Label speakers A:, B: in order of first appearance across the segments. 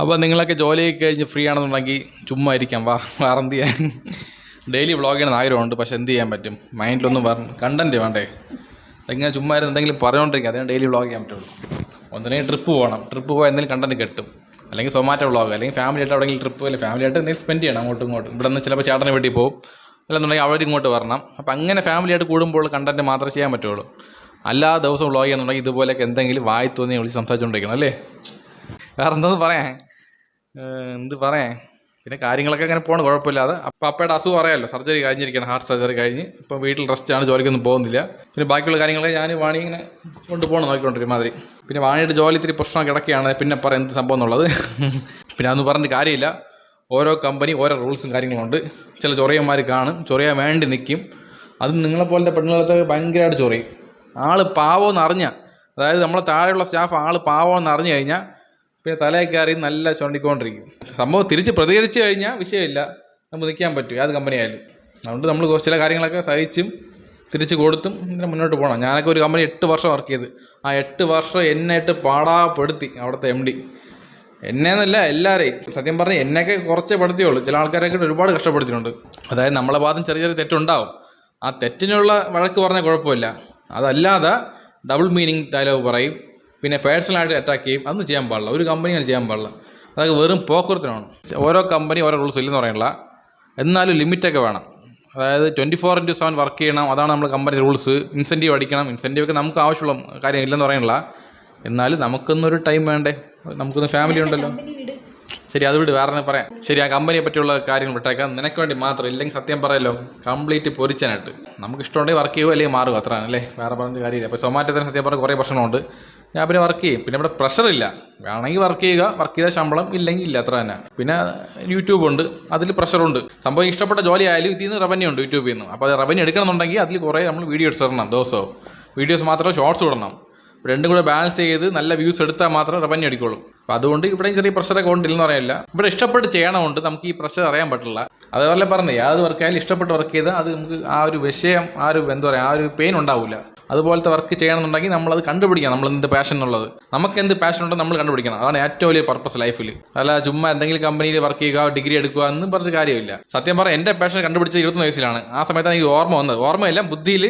A: അപ്പോൾ നിങ്ങളൊക്കെ ജോലിയൊക്കെ കഴിഞ്ഞ് ഫ്രീ ആണെന്നുണ്ടെങ്കിൽ ചുമ്മാ ഇരിക്കാം. വാ വേറെ എന്ത് ചെയ്യാൻ? ഡെയിലി വ്ളോഗ് ചെയ്യണമെന്ന് ആഗ്രഹമുണ്ട് പക്ഷെ എന്ത് ചെയ്യാൻ പറ്റും? മൈൻഡിലൊന്നും പറഞ്ഞു കണ്ടന്റ് വേണ്ടേ? ഇങ്ങനെ ചുമ്മാ ഇരുന്ന് എന്തെങ്കിലും പറഞ്ഞുകൊണ്ടിരിക്കുക അതിന് ഡെയിലി വ്ളോഗ് ചെയ്യാൻ പറ്റുള്ളൂ. ഒന്നിനെ ട്രിപ്പ് പോകണം ട്രിപ്പ് പോയാൽ എന്തെങ്കിലും കണ്ടന്റ് കിട്ടും. അല്ലെങ്കിൽ സൊമാറ്റോ വ്ളോഗ് അല്ലെങ്കിൽ ഫാമിലി ആയിട്ട് എവിടെയെങ്കിലും ട്രിപ്പ് അല്ലെങ്കിൽ ഫാമിലി ആയിട്ട് എന്തെങ്കിലും സ്പെൻഡ് ചെയ്യണം അങ്ങോട്ടും ഇങ്ങോട്ടും. ഇവിടെ നിന്ന് ചിലപ്പോൾ ചേട്ടനെ വീട്ടിൽ പോകും അല്ലെന്നുണ്ടെങ്കിൽ അവിടെ ഇങ്ങോട്ട് വരണം. അപ്പോൾ അങ്ങനെ ഫാമിലി ആയിട്ട് കൂടുമ്പോൾ കണ്ടന്റ് മാത്രമേ ചെയ്യാൻ പറ്റുള്ളൂ. അല്ലാ ദിവസവും വ്ളോഗ് ചെയ്യുന്നുണ്ടെങ്കിൽ ഇതുപോലെയൊക്കെ എന്തെങ്കിലും വായി തോന്നി വിളിച്ച് സംസാരിച്ചുകൊണ്ടിരിക്കണം അല്ലേ? വേറെ എന്തെന്ന് പറയാൻ? ഏഹ് എന്ത് പറയാൻ പിന്നെ കാര്യങ്ങളൊക്കെ അങ്ങനെ പോകണം കുഴപ്പമില്ലാതെ. അപ്പം അപ്പയുടെ അസുഖം അറിയാമല്ലോ സർജറി കഴിഞ്ഞിരിക്കണം ഹാർട്ട് സർജറി കഴിഞ്ഞ്. ഇപ്പം വീട്ടിൽ റെസ്റ്റാണ് ജോലിക്കൊന്നും പോകുന്നില്ല. പിന്നെ ബാക്കിയുള്ള കാര്യങ്ങളൊക്കെ ഞാൻ വാണി ഇങ്ങനെ കൊണ്ടുപോകണം നോക്കിക്കൊണ്ടിരിക്കും മാതിരി പിന്നെ വാണിയുടെ ജോലി ഇത്തിരി പ്രശ്നം കിടക്കുകയാണ് പിന്നെ പറയാം എന്ത് സംഭവം എന്നുള്ളത്. പിന്നെ അതൊന്നും പറഞ്ഞിട്ട് കാര്യമില്ല. ഓരോ കമ്പനി ഓരോ റൂൾസും കാര്യങ്ങളുണ്ട്. ചില ചൊറിയന്മാർ കാണും ചൊറിയാൻ വേണ്ടി നിൽക്കും അത് നിങ്ങളെപ്പോലത്തെ പെണ്ണുങ്ങളത്തെ ഭയങ്കരമായിട്ട് ചൊറിയും. ആൾ പാവമെന്ന് അറിഞ്ഞ അതായത് നമ്മളെ താഴെയുള്ള സ്റ്റാഫ് ആൾ പാവമെന്ന് അറിഞ്ഞു കഴിഞ്ഞാൽ പിന്നെ തലയിൽ കയറി നല്ല ചുണ്ടിക്കൊണ്ടിരിക്കും സംഭവം തിരിച്ച് പ്രതികരിച്ച് കഴിഞ്ഞാൽ വിഷയമില്ല. നമുക്ക് നിൽക്കാൻ പറ്റും. ഏത് കമ്പനി ആയാലും. അതുകൊണ്ട് നമ്മൾ ചില കാര്യങ്ങളൊക്കെ സഹിച്ചും തിരിച്ച് കൊടുത്തും ഇങ്ങനെ മുന്നോട്ട് പോകണം ഞാനൊക്കെ ഒരു കമ്പനി എട്ട് വർഷം വർക്ക് ചെയ്ത്. ആ എട്ട് വർഷം എന്നെ ഇട്ട് പാടാപ്പെടുത്തി അവിടുത്തെ എം ഡി എന്നേന്നല്ല എല്ലാവരെയും സത്യം പറഞ്ഞാൽ എന്നെയൊക്കെ കുറച്ചേ പെടുത്തിയുള്ളൂ. ചില ആൾക്കാരൊക്കെ ഒരുപാട് കഷ്ടപ്പെടുത്തിയിട്ടുണ്ട്. അതായത് നമ്മളെ ഭാഗത്തും ചെറിയ ചെറിയ തെറ്റുണ്ടാവും. ആ തെറ്റിനുള്ള വഴക്ക് പറഞ്ഞാൽ കുഴപ്പമില്ല. അതല്ലാതെ ഡബിൾ മീനിങ് ഡയലോഗ് പറയും. പിന്നെ പേഴ്സണലായിട്ട് അറ്റാക്ക് ചെയ്യും. അതൊന്നും ചെയ്യാൻ പാടില്ല. ഒരു കമ്പനി അങ്ങനെ ചെയ്യാൻ പാടില്ല. അതൊക്കെ വെറും പോക്കുറത്തിനാണ് ഓരോ കമ്പനി ഓരോ റൂൾസ് ഇല്ലെന്ന് പറയണില്ല എന്നാലും ലിമിറ്റൊക്കെ വേണം. അതായത് twenty four into seven work ചെയ്യണം. അതാണ് നമ്മൾ കമ്പനി റൂൾസ് ഇൻസെന്റീവ് അടിക്കണം. ഇൻസെന്റീവ് ഒക്കെ നമുക്ക് ആവശ്യമുള്ള കാര്യം ഇല്ലെന്ന് പറയണില്ല എന്നാലും നമുക്കൊന്നൊരു ടൈം വേണ്ടേ? നമുക്കൊന്ന് ഫാമിലി ഉണ്ടല്ലോ. ശരി അത് വിട്. വേറെ പറയാം. ശരി ആ കമ്പനിയെ പറ്റിയുള്ള കാര്യങ്ങൾ വിട്ടേക്കാം. നിനക്ക് വേണ്ടി മാത്രം ഇല്ലെങ്കിൽ സത്യം പറയല്ലോ കംപ്ലീറ്റ് പൊരിച്ചനായിട്ട്. നമുക്ക് ഇഷ്ടമുണ്ടെങ്കിൽ വർക്ക് ചെയ്യുമോ അല്ലെങ്കിൽ മാറുക. അത്ര അല്ലേ? വേറെ പറഞ്ഞ കാര്യമില്ല. അപ്പോൾ സൊമാറ്റോത്തിന് സത്യം പറഞ്ഞാൽ കുറേ പ്രശ്നമുണ്ട് ഞാൻ പിന്നെ വർക്ക് ചെയ്യും. പിന്നെ ഇവിടെ പ്രഷർ ഇല്ല. വേണമെങ്കിൽ വർക്ക് ചെയ്യുക. വർക്ക് ചെയ്ത ശമ്പളം ഇല്ലെങ്കിൽ ഇല്ല. അത്ര തന്നെ. പിന്നെ യൂട്യൂബ് ഉണ്ട്. അതിൽ പ്രഷറുണ്ട് സംഭവം ഇഷ്ടപ്പെട്ട ജോലി ആയാലും ഇതിൽ നിന്ന് റവന്യൂ ഉണ്ട് യൂട്യൂബിൽ നിന്ന്. അപ്പോൾ അത് റവന്യൂ എടുക്കണമെന്നുണ്ടെങ്കിൽ അതിൽ കുറേ നമ്മൾ വീഡിയോ എടുത്തിടണം ദിവസവും. വീഡിയോസ് മാത്രമല്ല ഷോർട്സ് ഇടണം. രണ്ടും കൂടെ ബാലൻസ് ചെയ്ത് നല്ല വ്യൂസ് എടുത്താൽ മാത്രം റവന്യൂ അടിക്കുള്ളൂ അപ്പോൾ അതുകൊണ്ട് ഇവിടെയും ചെറിയ പ്രഷറൊക്കെ ഉണ്ടില്ലെന്ന് പറയില്ല ഇവിടെ ഇഷ്ടപ്പെട്ട് ചെയ്യണമുണ്ട്. നമുക്ക് ഈ പ്രഷർ അറിയാൻ പറ്റില്ല. അതേപോലെ പറഞ്ഞത് ഏത് വർക്ക് ആയാലും ഇഷ്ടപ്പെട്ട് വർക്ക് ചെയ്താൽ അത് നമുക്ക് ആ ഒരു വിഷയം ആ ഒരു എന്താ പറയുക ആ ഒരു പെയിൻ ഉണ്ടാവില്ല. അതുപോലത്തെ വർക്ക് ചെയ്യണമെന്നുണ്ടെങ്കിൽ നമ്മളത് കണ്ടുപിടിക്കണം. നമ്മൾ എന്ത് പാഷൻ ഉള്ളത് നമുക്ക് എന്ത് പാഷൻ ഉണ്ടോ നമ്മൾ കണ്ടുപിടിക്കണം. അതാണ് ഏറ്റവും വലിയ പർപ്പസ് ലൈഫിൽ അല്ല ചുമ്മാ എന്തെങ്കിലും കമ്പനിയിൽ വർക്ക് ചെയ്യുക ഡിഗ്രി എടുക്കുക എന്ന് പറഞ്ഞ കാര്യമില്ല. സത്യം പറഞ്ഞാൽ എന്റെ പാഷൻ കണ്ടുപിടിച്ചത് ഇരുപത്തൊന്ന് വയസ്സിലാണ്. ആ സമയത്താണ് എനിക്ക് ഓർമ്മ വന്നത്. ഓർമ്മയില്ല ബുദ്ധിയിൽ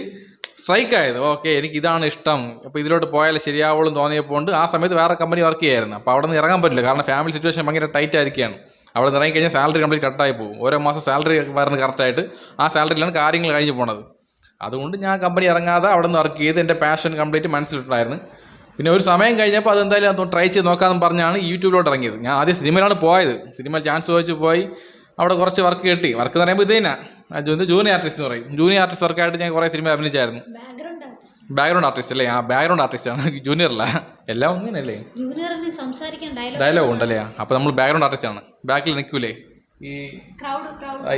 A: സ്ട്രൈക്ക് ആയത്. ഓക്കെ എനിക്ക് ഇതാണ് ഇഷ്ടം. അപ്പോൾ ഇതിലോട്ട് പോയാലേ ശരിയാവുള്ളൂ തോന്നിയപ്പോൾ ആ സമയത്ത് വേറെ കമ്പനി വർക്ക് ചെയ്യായിരുന്നു. അപ്പോൾ അവിടെ നിന്ന് ഇറങ്ങാൻ പറ്റില്ല. കാരണം ഫാമിലി സിറ്റുവേഷൻ ഭയങ്കര ടൈറ്റ് ആയിരിക്കുകയാണ്. അവിടെ നിന്ന് ഇറങ്ങി കഴിഞ്ഞാൽ സാലറി കംപ്ലീറ്റ് കട്ടായി പോകും. ഓരോ മാസം സാലറി വരുന്നത് കറക്റ്റായിട്ട് ആ സാലറിയിലാണ് കാര്യങ്ങൾ കഴിഞ്ഞ് പോണത്. അതുകൊണ്ട് ഞാൻ കമ്പനി ഇറങ്ങാതെ അവിടെ നിന്ന് വർക്ക് ചെയ്ത് എന്റെ പാഷൻ കംപ്ലീറ്റ് മനസ്സിലിട്ടുണ്ടായിരുന്നു. പിന്നെ ഒരു സമയം കഴിഞ്ഞപ്പോൾ അതെന്തായാലും അതൊന്ന് ട്രൈ ചെയ്ത് നോക്കാമെന്ന് പറഞ്ഞാണ് യൂട്യൂബിലോട്ട് ഇറങ്ങിയത്. ഞാൻ ആദ്യം സിനിമയിലാണ് പോയത്. സിനിമ ചാൻസ് ചോദിച്ച് പോയി. അവിടെ കുറച്ച് വർക്ക് കിട്ടി. വർക്ക് എന്ന് പറയുമ്പോൾ ഇതേനാ തന്നെ ജൂനിയർ ആർട്ടിസ്റ്റ് എന്ന് പറയും. ജൂനിയർ ആർട്ടിസ്റ്റ് വർക്കായിട്ട് ഞാൻ കുറേ സിനിമ അഭിനയിച്ചായിരുന്നു.
B: ബാക്ക്ഗ്രൗണ്ട് ആർട്ടിസ്റ്റ്
A: അല്ലേ? ആ ബാക്ക്ഗ്രൗണ്ട് ആർട്ടിസ്റ്റ് ആണ്. ജൂനിയർ അല്ല. എല്ലാം ഒന്നിനല്ലേ?
B: ഡയലോഗ്
A: ഉണ്ടല്ലേ? അപ്പോൾ നമ്മൾ ബാക്ക്ഗ്രൗണ്ട് ആർട്ടിസ്റ്റ് ആണ്. ബാക്കിൽ നിൽക്കൂലേ? ഈ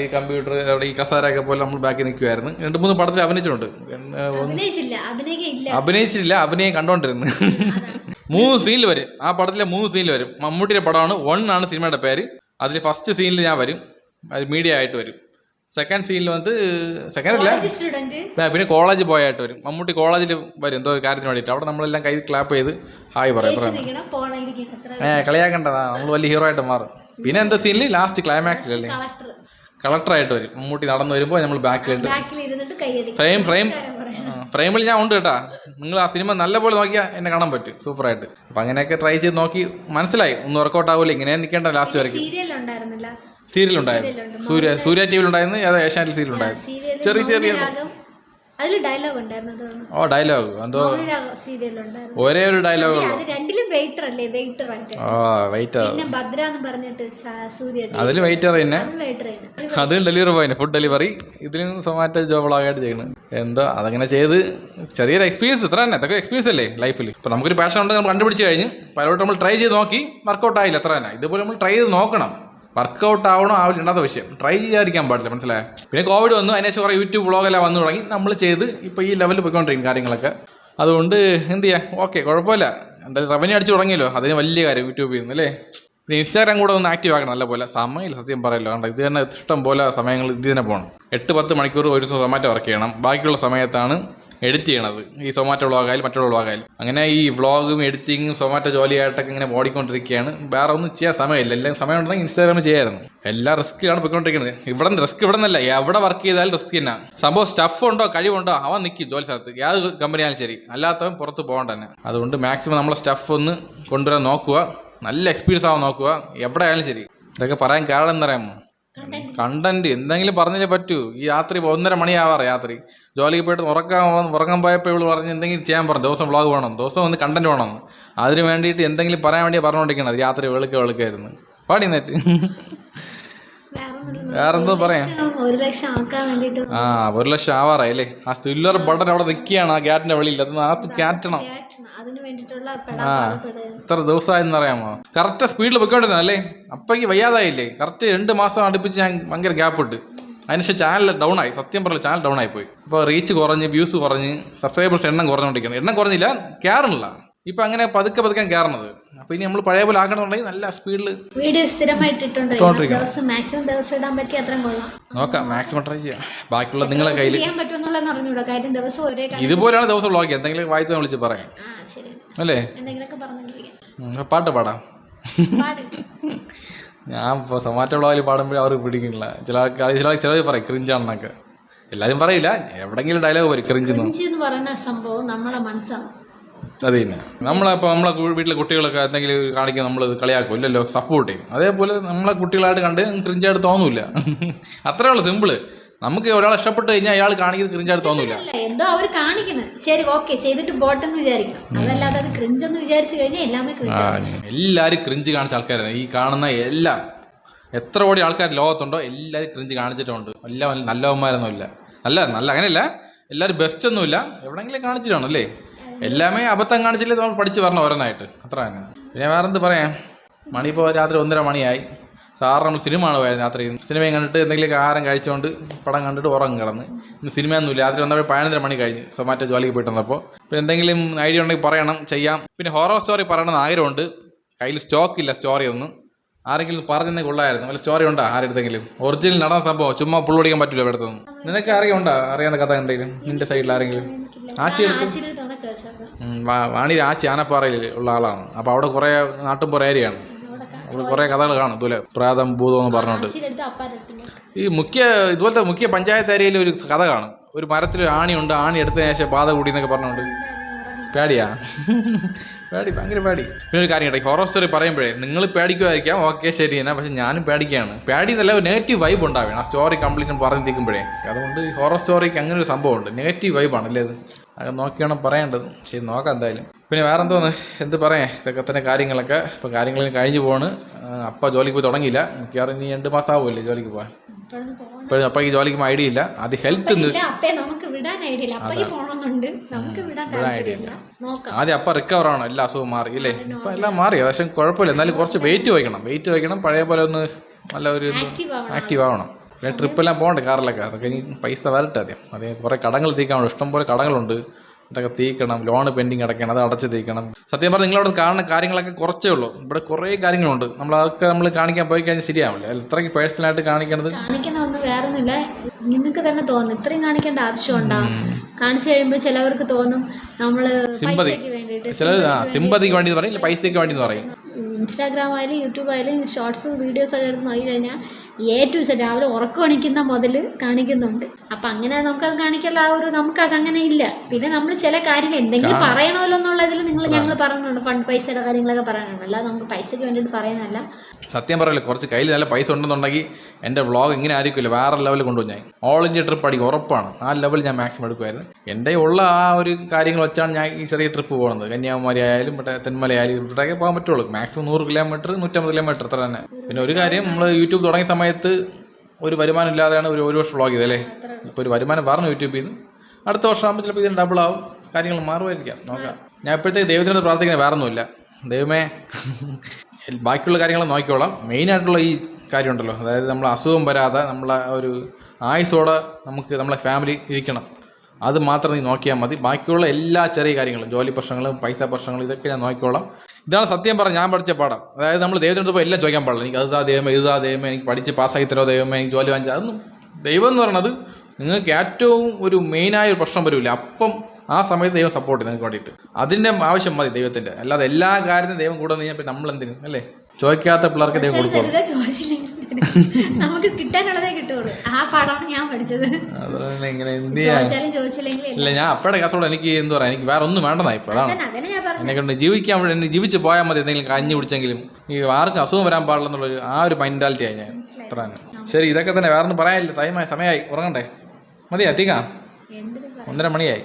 A: ഈ കമ്പ്യൂട്ടർ അവിടെ ഈ കസാരയൊക്കെ പോലെ നമ്മൾ ബാക്കി നിൽക്കുമായിരുന്നു രണ്ട് മൂന്ന് പടത്തിൽ അഭിനയിച്ചിട്ടുണ്ട്.
B: അഭിനയിച്ചില്ല
A: അഭിനയം കണ്ടോണ്ടിരുന്നു. മൂന്ന് സീനിൽ വരും. ആ പടത്തിലെ മൂന്ന് സീനിൽ വരും. മമ്മൂട്ടിയുടെ പടമാണ് വൺ ആണ് സിനിമയുടെ പേര്. അതിൽ ഫസ്റ്റ് സീനിൽ ഞാൻ വരും. അത് മീഡിയ ആയിട്ട് വരും. സെക്കൻഡ് സീനിൽ വന്നിട്ട് സെക്കൻഡ് അല്ല പിന്നെ കോളേജ് പോയായിട്ട് വരും. മമ്മൂട്ടി കോളേജിൽ വരും എന്തോ ഒരു കാര്യത്തിന് വേണ്ടിയിട്ട്. അവിടെ നമ്മളെല്ലാം കൈ ക്ലാപ്പ് ചെയ്ത് ഹായ് പറയാം. ഏ കളിയാക്കണ്ടതാ. നമ്മൾ വലിയ ഹീറോ ആയിട്ട് മാറും. പിന്നെ എന്താ സീനിൽ ലാസ്റ്റ് ക്ലൈമാക്സിലല്ലേ കളക്ടറായിട്ട് വരും. മമ്മൂട്ടി നടന്നു വരുമ്പോൾ നമ്മൾ ബാക്കിലിട്ട് ഫ്രെയിം ഫ്രെയിം ഫ്രെയിമിൽ ഞാൻ ഉണ്ട് കേട്ടാ. നിങ്ങൾ ആ സിനിമ നല്ലപോലെ നോക്കിയാൽ എന്നെ കാണാൻ പറ്റും. സൂപ്പറായിട്ട് അപ്പം അങ്ങനെയൊക്കെ ട്രൈ ചെയ്ത് നോക്കി മനസ്സിലായി. ഒന്നും വർക്കൗട്ട് ആവില്ല ഇങ്ങനെ നിൽക്കേണ്ട ലാസ്റ്റ് വരയ്ക്കും.
B: സീരിയൽ ഉണ്ടായിരുന്നില്ല
A: സൂര്യ സൂര്യ ടി വിയിൽ ഉണ്ടായിരുന്നു അത് ഏഷ്യാനെറ്റ് സീരിയൽ ഉണ്ടായിരുന്നു ചെറിയ ചെറിയ
B: അതിൽ ഡയലോഗ് ഉണ്ടായിരുന്നു
A: ഓ ഡയലോഗ് എന്തോ ഒരേ ഒരു ഡയലോഗ് ഉള്ളൂ.
B: രണ്ടിലും വെയിറ്റർ അല്ലേ? വെയിറ്റർ ആയിട്ട്.
A: ഓ വെയിറ്റർ
B: പിന്നെ ഭദ്ര എന്ന് പറഞ്ഞിട്ട് സൂര്യ
A: അതിൽ വെയിറ്റർ തന്നെ
B: അതും
A: ഡെലിവറി പോയിന് ഫുഡ് ഡെലിവറി ഇതിലും സൊമാറ്റോ ജോബിളായിട്ട് ചെയ്യുന്നത് എന്തോ അതങ്ങനെ ചെയ്ത് ചെറിയൊരു എക്സ്പീരിയൻസ് ഇത്ര തന്നെ. അതൊക്കെ എക്സ്പീരിയൻസ് അല്ലേ ലൈഫിൽ ഇപ്പം നമുക്കൊരു പാഷൻ ഉണ്ട് നമ്മൾ കണ്ടുപിടിച്ച് കഴിഞ്ഞ് പലവട്ടം നമ്മൾ ട്രൈ ചെയ്ത് നോക്കി വർക്കൗട്ട് ആയില്ല അത്ര തന്നെ. ഇതുപോലെ നമ്മൾ ട്രൈ ചെയ്ത് നോക്കണം. വർക്കൗട്ട് ആവണോ ആവില്ല വിഷയം. ട്രൈ ചെയ്യാതിരിക്കാൻ പാടില്ല മനസ്സിലായോ? പിന്നെ കോവിഡ് വന്നു അതിനുശേഷം കുറേ യൂട്യൂബ് വ്ളോഗെല്ലാം വന്നു തുടങ്ങി. നമ്മൾ ചെയ്ത് ഇപ്പോൾ ഈ ലെവലിൽ പോയിക്കൊണ്ടിരിക്കും കാര്യങ്ങളൊക്കെ. അതുകൊണ്ട് എന്ത് ചെയ്യാം? ഓക്കെ കുഴപ്പമില്ല. എന്തായാലും റവന്യൂ അടിച്ച് തുടങ്ങിയല്ലോ. അതിന് വലിയ കാര്യം യൂട്യൂബിൽ നിന്ന് അല്ലേ? പിന്നെ ഇൻസ്റ്റാഗ്രാം കൂടെ ഒന്ന് ആക്റ്റീവ് ആക്കണം നല്ല പോലെ സമയമില്ല സത്യം പറയല്ലോ. കണ്ടോ ഇത് തന്നെ ഇഷ്ടം പോലെ സമയങ്ങൾ ഇത് തന്നെ പോകണം എട്ട് പത്ത് മണിക്കൂർ ഒരു ദിവസം സൊമാറ്റോ വർക്ക് ചെയ്യണം. ബാക്കിയുള്ള സമയത്താണ് എഡിറ്റ് ചെയ്യണത്. ഈ സൊമാറ്റോ വ്ളോഗായാലും മറ്റുള്ള വ്ളോഗായാലും. അങ്ങനെ ഈ വ്ളോഗും എഡിറ്റിങ്ങും സൊമാറ്റോ ജോലിയായിട്ടൊക്കെ ഇങ്ങനെ ഓടിക്കൊണ്ടിരിക്കുകയാണ്. വേറെ ഒന്നും ചെയ്യാൻ സമയമില്ല. എല്ലാം സമയം ഉണ്ടെങ്കിൽ ഇൻസ്റ്റാഗ്രാമിൽ ചെയ്യായിരുന്നു. എല്ലാ റിസ്ക്കിലാണ് പോയിക്കൊണ്ടിരിക്കുന്നത്. ഇവിടെ റിസ്ക് ഇവിടെ നിന്നല്ല എവിടെ വർക്ക് ചെയ്താലും റിസ്ക് തന്നെ. സംഭവം സ്റ്റഫ് ഉണ്ടോ കഴിവുണ്ടോ അവൻ നിൽക്കും ജോലി സ്ഥലത്ത്. ഏത് കമ്പനിയാലും ശരി. അല്ലാത്തവൻ പുറത്ത് പോകേണ്ട തന്നെ. അതുകൊണ്ട് മാക്സിമം നമ്മളെ സ്റ്റഫ് ഒന്ന് കൊണ്ടുവരാൻ നോക്കുക. നല്ല എക്സ്പീരിയൻസ് ആവാൻ നോക്കുക. എവിടെ ആയാലും ശരി. ഇതൊക്കെ പറയാൻ കാരണം എന്താ പറയാമോ കണ്ടന്റ് എന്തെങ്കിലും പറഞ്ഞാലേ പറ്റൂ. ഈ രാത്രി ഒന്നര മണിയാവാറ് രാത്രി. ജോലിക്ക് പോയിട്ട് ഉറക്കാൻ ഉറങ്ങാൻ പോയപ്പോൾ ഇവൾ പറഞ്ഞ് എന്തെങ്കിലും ചെയ്യാൻ പറഞ്ഞു ദിവസം വ്ളോഗ് വേണം ദിവസം ഒന്ന് കണ്ടന്റ് വേണം. അതിന് വേണ്ടിയിട്ട് എന്തെങ്കിലും പറയാൻ വേണ്ടി പറഞ്ഞുകൊണ്ടിരിക്കണത് രാത്രി വെളുക്ക വെളുക്കായിരുന്നു. പാടി നേറ്റ്. വേറെന്തോ പറയാം. ആ ഒരു ലക്ഷം ആവാറായി അല്ലേ ആ സിൽവർ ബട്ടൺ അവിടെ നിൽക്കുകയാണ് ആ ഗ്യാറ്റിന്റെ വെളിയിൽ. അത് നാത്ത് കയറ്റണം ആ ഇത്ര ദിവസമായെന്ന് അറിയാമോ കറക്റ്റ് സ്പീഡിൽ പൊയ്ക്കൊണ്ടിരുന്നു അല്ലേ അപ്പയ്ക്ക് വയ്യാതായില്ലേ? കറക്റ്റ് രണ്ട് മാസം അടുപ്പിച്ച് ഞാൻ ഭയങ്കര ഗ്യാപ്പ് ഇട്ട്. അതിനുശേഷം ചാനൽ ഡൗൺ ആയി. സത്യം പറഞ്ഞു ചാനൽ ഡൗൺ ആയി പോയി ഇപ്പോൾ റീച്ച് കുറഞ്ഞ് വ്യൂസ് കുറഞ്ഞ് സബ്സ്ക്രൈബേഴ്സ് എണ്ണം കുറഞ്ഞുകൊണ്ടിരിക്കണം എണ്ണം കുറഞ്ഞില്ല കയറണില്ല ഇപ്പം അങ്ങനെ പതുക്കെ പതുക്കെ കയറണത് അപ്പോൾ ഇനി നമ്മൾ പഴയ പോലെ ആക്കണമെന്നുണ്ടെങ്കിൽ നല്ല സ്പീഡിൽ
B: വീഡിയോ. ദിവസം മാക്സിമം ദിവസം ഇടാൻ പറ്റി അത്രയും കൊള്ളാം.
A: നോക്കാം മാക്സിമം ട്രൈ ചെയ്യാം. ബാക്കിയുള്ള നിങ്ങളെ കയ്യിൽ
B: ചെയ്യാൻ പറ്റുമെന്നുള്ളതെന്ന് അറിഞ്ഞൂടാ കാര്യം ദിവസം ഒരേ
A: ഇതുപോലെയാണ് ദിവസം വ്ളോഗ് എന്തെങ്കിലും വായിച്ചു വിളിച്ച് പറയാം. അല്ലേ?
B: എന്തെങ്കിലുമൊക്കെ പറഞ്ഞോണ്ടിരിക്കാം
A: ഉം, പാട്ട് പാടാം.
B: പാട്.
A: ഞാൻ ഇപ്പോൾ സൊമാറ്റോ വ്ളോഗിൽ പാടുമ്പോൾ അവർക്ക് പിടിക്കുന്നില്ല ചില ആൾക്കാർ ചില ചിലർ പറയും ക്രിഞ്ചാണെന്നൊക്കെ എല്ലാവരും പറയില്ല. എവിടെങ്കിലും ഡയലോഗ് വരും ക്രിഞ്ചെന്ന്
B: ഇഞ്ചി എന്ന് പറയുന്ന സംഭവം നമ്മളെ മനസ്സാണ്.
A: അത് തന്നെ. നമ്മളിപ്പോൾ നമ്മളെ വീട്ടിലെ കുട്ടികളൊക്കെ എന്തെങ്കിലും കാണിക്കാൻ നമ്മൾ കളിയാക്കും ഇല്ലല്ലോ സപ്പോർട്ട് ചെയ്യും. അതേപോലെ നമ്മളെ കുട്ടികളായിട്ട് കണ്ട് ക്രിഞ്ചായിട്ട് തോന്നില്ല. അത്രേ ഉള്ളൂ സിമ്പിൾ നമുക്ക് ഒരാൾ ഇഷ്ടപ്പെട്ട് കഴിഞ്ഞാൽ അയാൾ കാണിക്കുന്നത് ക്രിഞ്ചായിട്ട്
B: തോന്നില്ല എന്തോ അവർ കാണിക്കുന്നത് ശരി ഓക്കെ ചെയ്തിട്ട് പോട്ടെന്ന് വിചാരിക്കണം. അതല്ലാതെ അത് ക്രിഞ്ചെന്ന് വിചാരിച്ചു കഴിഞ്ഞാൽ എല്ലാമേ ക്രിഞ്ച്
A: എല്ലാവരും ക്രിഞ്ച് കാണിച്ച ആൾക്കാരാണ്. ഈ കാണുന്ന എല്ലാം. എത്ര കോടി ആൾക്കാർ ലോകത്തുണ്ടോ എല്ലാവരും ക്രിഞ്ച് കാണിച്ചിട്ടുണ്ട്. എല്ലാം നല്ലവന്മാരൊന്നുമില്ല അല്ല നല്ല അങ്ങനെയല്ല. എല്ലാവരും ബെസ്റ്റ് ഒന്നുമില്ല എവിടെങ്കിലും കാണിച്ചിട്ടാണ് അല്ലേ? എല്ലാമേ അബദ്ധം കാണിച്ചില്ലേ നമ്മൾ പഠിച്ച് വരണം ഓരോന്നായിട്ട് അത്ര തന്നെ പിന്നെ വേറെന്ത് പറയാം? മണി ഇപ്പോൾ രാത്രി ഒന്നര മണിയായി. സാറ് നമ്മൾ സിനിമ ആണ് പോയത് രാത്രി? സിനിമയും കണ്ടിട്ട് എന്തെങ്കിലും ആഹാരം കഴിച്ചുകൊണ്ട് പടം കണ്ടിട്ട് ഉറങ്ങും കിടന്ന്. ഇന്ന് സിനിമയൊന്നുമില്ല. രാത്രി വന്നപ്പോൾ പതിനൊന്നര മണി കഴിഞ്ഞ് സൊമാറ്റോ ജോലിക്ക് പോയിട്ട് വന്നപ്പോൾ. പിന്നെ എന്തെങ്കിലും ഐഡിയ ഉണ്ടെങ്കിൽ പറയണം ചെയ്യാം. പിന്നെ ഹൊറർ സ്റ്റോറി പറയണമെന്ന് ആഗ്രഹമുണ്ട്. കയ്യിൽ സ്റ്റോക്ക് ഇല്ല സ്റ്റോറി ഒന്നും. ആരെങ്കിലും പറഞ്ഞെന്നെ കൊള്ളായിരുന്നു വല്ല സ്റ്റോറി ഉണ്ടോ ആരെടുത്തെങ്കിലും ഒറിജിനൽ നടന്ന സംഭവം ചുമ്മാ പുള്ളുടിക്കാൻ പറ്റില്ല ഇവിടെ നിന്ന്. നിനക്ക് അറിയുണ്ടോ? അറിയാവുന്ന കഥ എന്തെങ്കിലും? നിന്റെ സൈഡിൽ ആരെങ്കിലും? ആച്ചി എടുത്തു. വാണി ആച്ചി ആനപ്പാറയിൽ ഉള്ള ആളാണ്. അപ്പോൾ അവിടെ കുറേ നാട്ടുംപുറ ഏരിയയാണ് കുറേ കഥകൾ കാണും. ഇതുപോലെ പ്രാതം ഭൂതം എന്ന് പറഞ്ഞുകൊണ്ട്. ഈ മുഖ്യ ഇതുപോലത്തെ മുഖ്യ പഞ്ചായത്ത് ഏരിയയിൽ ഒരു കഥ കാണും. ഒരു മരത്തിൽ ആണി ഉണ്ട് ആണി എടുത്തതിന് ശേഷം ബാധ കൂടി എന്നൊക്കെ പറഞ്ഞുകൊണ്ട് പേടിയാ? പേടി ഭയങ്കര പേടി. പിന്നെ ഒരു കാര്യം കേട്ടോ ഹൊറർ സ്റ്റോറി പറയുമ്പോഴേ നിങ്ങൾ പേടിക്കുമായിരിക്കാം ഓക്കെ ശരി എന്നാ പക്ഷെ ഞാനും പേടിക്കുകയാണ്. പേടി നല്ല നെഗറ്റീവ് വൈബ് ഉണ്ടാവുകയാണ് ആ സ്റ്റോറി കംപ്ലീറ്റ് പറഞ്ഞു തീക്കുമ്പോഴേ അതുകൊണ്ട് ഹൊറർ സ്റ്റോറിക്ക് അങ്ങനെ ഒരു സംഭവമുണ്ട്. നെഗറ്റീവ് വൈബാണ് അല്ലേ അത് അത് നോക്കിയാണ് പറയേണ്ടത്. ശരി നോക്കാം എന്തായാലും. പിന്നെ വേറെ എന്തോന്ന് എന്ത് പറയാം? ഇതൊക്കെ തന്നെ കാര്യങ്ങളൊക്കെ. ഇപ്പോൾ കാര്യങ്ങളൊക്കെ കഴിഞ്ഞു പോവാണ് അപ്പം ജോലിക്ക് പോയി തുടങ്ങിയില്ല. മിക്കവാറും ഇനി രണ്ട് മാസം ആവുമല്ലേ ജോലിക്ക് പോകാൻ ഇപ്പോഴും അപ്പ ഈ ജോലിക്ക് ഐഡിയ ഇല്ല. അത്. ഹെൽത്ത്
B: അപ്പയ്ക്ക്
A: ആദ്യം അപ്പ റിക്കവർ ആണോ എല്ലാ അസുഖവും മാറി ഇല്ലേ? ഇപ്പം എല്ലാം മാറി. പക്ഷെ കുഴപ്പമില്ല. എന്നാലും കുറച്ച് വെയിറ്റ് വയ്ക്കണം. വെയിറ്റ് വയ്ക്കണം. പഴയ പോലെ ഒന്ന് നല്ല ഒരു
B: ആക്റ്റീവ് ആവണം.
A: പിന്നെ ട്രിപ്പെല്ലാം പോകണ്ടേ കാറിലൊക്കെ? അതൊക്കെ ഇനി പൈസ വരട്ടെ ആദ്യം. അതേ കുറേ കടങ്ങൾ തീക്കാനുണ്ട് ഇഷ്ടംപോലെ കടങ്ങളുണ്ട്. അതൊക്കെ തീക്കണം. ലോൺ പെൻഡിങ് അടയ്ക്കണം. അത് അടച്ച് തീക്കണം. സത്യം പറഞ്ഞാൽ നിങ്ങളവിടെ കാണുന്ന കാര്യങ്ങളൊക്കെ കുറച്ചേ ഉള്ളൂ. ഇവിടെ കുറേ കാര്യങ്ങളുണ്ട്. നമ്മൾ അതൊക്കെ നമ്മൾ കാണിക്കാൻ പോയി കഴിഞ്ഞാൽ ശരിയാവില്ല. അതിൽ ഇത്രയ്ക്ക് പേഴ്സണലായിട്ട് കാണിക്കണത്?
B: വേറൊന്നുമില്ല നിങ്ങൾക്ക് തന്നെ തോന്നും. ഇത്രയും കാണിക്കേണ്ട ആവശ്യമുണ്ടോ? കാണിച്ചു കഴിയുമ്പോൾ ചിലവർക്ക് തോന്നും നമ്മൾ
A: സിമ്പതി. ചിലർ സിമ്പതിക്ക് വേണ്ടി പറയും പൈസയ്ക്ക് വേണ്ടി പറയും.
B: ഇൻസ്റ്റാഗ്രാം ആയാലും യൂട്യൂബ് ആയാലും ഷോർട്സ് വീഡിയോസ് ഒക്കെ എടുത്ത് നോക്കി കഴിഞ്ഞാൽ എ ടു സെറ്റ് രാവിലെ ഉറക്കമണിക്കുന്ന മുതൽ കാണിക്കുന്നുണ്ട്. അപ്പം അങ്ങനെ നമുക്കത് കാണിക്കാനുള്ള ആ ഒരു നമുക്കത് അങ്ങനെ ഇല്ല. പിന്നെ നമ്മൾ ചില കാര്യങ്ങൾ എന്തെങ്കിലും പറയണമല്ലോ എന്നുള്ളതിൽ നിങ്ങൾ ഞങ്ങൾ പറയുന്നുണ്ട്. ഫണ്ട് പൈസയുടെ കാര്യങ്ങളൊക്കെ പറയണുണ്ട് അല്ലാതെ നമുക്ക് പൈസയ്ക്ക് വേണ്ടിയിട്ട് പറയുന്നതല്ല.
A: സത്യം പറയല്ലേ കുറച്ച് കയ്യിൽ നല്ല പൈസ ഉണ്ടെന്നുണ്ടെങ്കിൽ എന്റെ വ്ളോഗ് ഇങ്ങനെ ആയിരിക്കില്ല വേറെ ലെവലിൽ കൊണ്ടുപോയി ഞാൻ. ഓൾ ഇന്ത്യ ട്രിപ്പ് അടിക്കും ഉറപ്പാണ്. ആ ലെവൽ ഞാൻ മാക്സിമം എടുക്കുമായിരുന്നു എന്റെ ഉള്ള ആ ഒരു കാര്യങ്ങൾ വെച്ചാണ് ഞാൻ ഈ ചെറിയ ട്രിപ്പ് പോകുന്നത് കന്യാകുമാരി ആയാലും മറ്റേ തെന്മല ആയാലും ഇവിടെയൊക്കെ പോകാൻ പറ്റുള്ളൂ. മാക്സിമം നൂറ് കിലോമീറ്റർ നൂറ്റമ്പത് കിലോമീറ്റർ അത്ര തന്നെ. പിന്നെ ഒരു കാര്യം നമ്മൾ യൂട്യൂബ് തുടങ്ങിയ സമയത്ത് ഒരു വരുമാനം ഇല്ലാതെയാണ് ഒരു ഒരു വർഷം വ്ളോഗ് ചെയ്തല്ലേ ഇപ്പോൾ ഒരു വരുമാനം പറഞ്ഞു യൂട്യൂബിൽ നിന്ന് അടുത്ത വർഷം ആകുമ്പോൾ ചിലപ്പോൾ ഇതിന് ഡബിൾ ആവും. കാര്യങ്ങൾ മാറുമായിരിക്കാം. നോക്കാം. ഞാൻ ഇപ്പോഴത്തേക്ക് ദൈവത്തിനോട് പ്രാർത്ഥിക്കുന്നത് വേറെ ഒന്നുമില്ല. ദൈവമേ ബാക്കിയുള്ള കാര്യങ്ങൾ നോക്കിക്കോളാം. മെയിനായിട്ടുള്ള ഈ കാര്യമുണ്ടല്ലോ. അതായത് നമ്മൾ അസുഖം വരാതെ നമ്മളെ ഒരു ആയുസോടെ നമുക്ക് നമ്മളെ ഫാമിലി ഇരിക്കണം. അത് മാത്രം നീ നോക്കിയാൽ മതി. ബാക്കിയുള്ള എല്ലാ ചെറിയ കാര്യങ്ങളും ജോലി പ്രശ്നങ്ങളും പൈസ പ്രശ്നങ്ങളും ഇതൊക്കെ ഞാൻ നോക്കിക്കോളാം. ഇതാണ് സത്യം പറഞ്ഞ ഞാൻ പഠിച്ച പാഠം. അതായത് നമ്മൾ ദൈവത്തിനടുത്ത് പോയി എല്ലാം ചോദിക്കാൻ പാടില്ല. എനിക്ക് അതാ ദൈവമേ ഇതാ ദൈവമേ എനിക്ക് പഠിച്ച് പാസ്സാക്കി തരോ ദൈവമേ എനിക്ക് ജോലി വാങ്ങിച്ചാൽ അതൊന്നും ദൈവം എന്ന് പറയുന്നത് നിങ്ങൾക്ക് ഏറ്റവും ഒരു മെയിനായ ഒരു പ്രശ്നം വരില്ല അപ്പം ആ സമയത്ത് ദൈവം സപ്പോർട്ട് ചെയ്യും നിങ്ങൾക്ക് വേണ്ടിയിട്ട്. അതിന്റെ ആവശ്യം മതി ദൈവത്തിന്റെ. അല്ലാതെ എല്ലാ കാര്യത്തിനും ദൈവം കൂടെ കഴിഞ്ഞാൽ പിന്നെ നമ്മൾ എന്തിനും അല്ലേ? ചോദിക്കാത്ത പിള്ളേർക്ക് ദൈവം
B: തരും. നമുക്ക് കിട്ടാനുള്ളതേ കിട്ടുള്ളൂ ആ പാടാണ് ഞാൻ പഠിച്ചത്.
A: ഇങ്ങനെ എന്ത്
B: ഇല്ല.
A: ഞാൻ അപ്പയുടെ കാസർഗോഡ് എനിക്ക് എന്ത് പറയാ? എനിക്ക് വേറെ ഒന്നും വേണ്ടതാ ഇപ്പൊ അതാണ്. എന്നെ കൊണ്ട് ജീവിക്കാൻ വേണ്ടി എന്നെ ജീവിച്ച് പോയാൽ മതി എന്തെങ്കിലും കഞ്ഞി പിടിച്ചെങ്കിലും ഈ ആർക്കും അസുഖം വരാൻ പാടില്ലെന്നുള്ള ആ ഒരു മൈൻഡാലിറ്റി ആയി ഞാൻ ശരി ഇതൊക്കെ തന്നെ. വേറെ ഒന്നും പറയാനില്ല. ടൈമായി സമയമായി. ഉറങ്ങണ്ടേ? മതി
B: അധികം
A: ഒന്നര മണിയായി.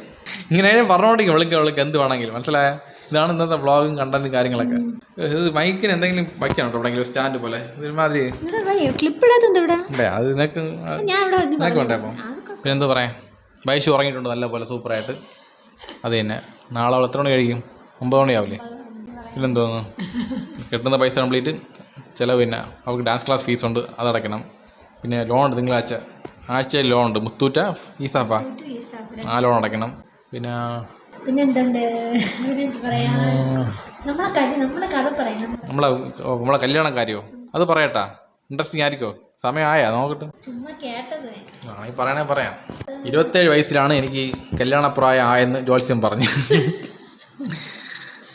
A: ഇങ്ങനെ പറഞ്ഞോണ്ടിരിക്കും വിളിക്കുക വിളിക്കുക എന്ത് വേണമെങ്കിലും. മനസ്സിലായ? ഇതാണ് ഇന്നത്തെ വ്ളോഗും കണ്ടന്റും കാര്യങ്ങളൊക്കെ. ഇത് മൈക്കിന് എന്തെങ്കിലും വയ്ക്കണം കേട്ടോ എവിടെയെങ്കിലും സ്റ്റാൻഡ് പോലെ. ഇതൊരുമാതിരി
B: എന്താ
A: അത് നിനക്ക് നിനക്ക്. വേണ്ടേ അപ്പം?
B: അത് കൊ-
A: പിന്നെ എന്താ പറയാ? വയസ്സ് ഉറങ്ങിയിട്ടുണ്ട് നല്ല പോലെ സൂപ്പറായിട്ട്. അത് തന്നെ. നാളെ അവൾ എത്ര മണി കഴിക്കും ഒമ്പത് മണിയാവില്ലേ? പിന്നെ എന്തോന്നു കിട്ടുന്ന പൈസ കംപ്ലീറ്റ് ചിലവ് പിന്നെ അവൾക്ക് ഡാൻസ് ക്ലാസ് ഫീസ് ഉണ്ട് അത് അടയ്ക്കണം. പിന്നെ ലോൺ ഉണ്ട് തിങ്കളാഴ്ച. ആഴ്ചയിൽ ലോൺ ഉണ്ട്. മുത്തൂറ്റ ഈസാഫ. ആ ലോൺ അടയ്ക്കണം. പിന്നെ
B: പിന്നെ എന്തുണ്ട് പറയാ? നമ്മളെ നമ്മളെ കഥ പറയാം.
A: നമ്മളെ നമ്മളെ കല്യാണം കാര്യോ? അത് പറയട്ടാ. ഇൻട്രസ്റ്റിംഗ് ആയിരിക്കോ? സമയമായാ? നോക്കട്ടെ.
B: ചുമ്മാ കേട്ടത്.
A: ആ പറയണേ പറയാം. ഇരുപത്തേഴ് വയസ്സിലാണ് എനിക്ക് കല്യാണപ്രായം ആയെന്ന് ജോത്സ്യം പറഞ്ഞു.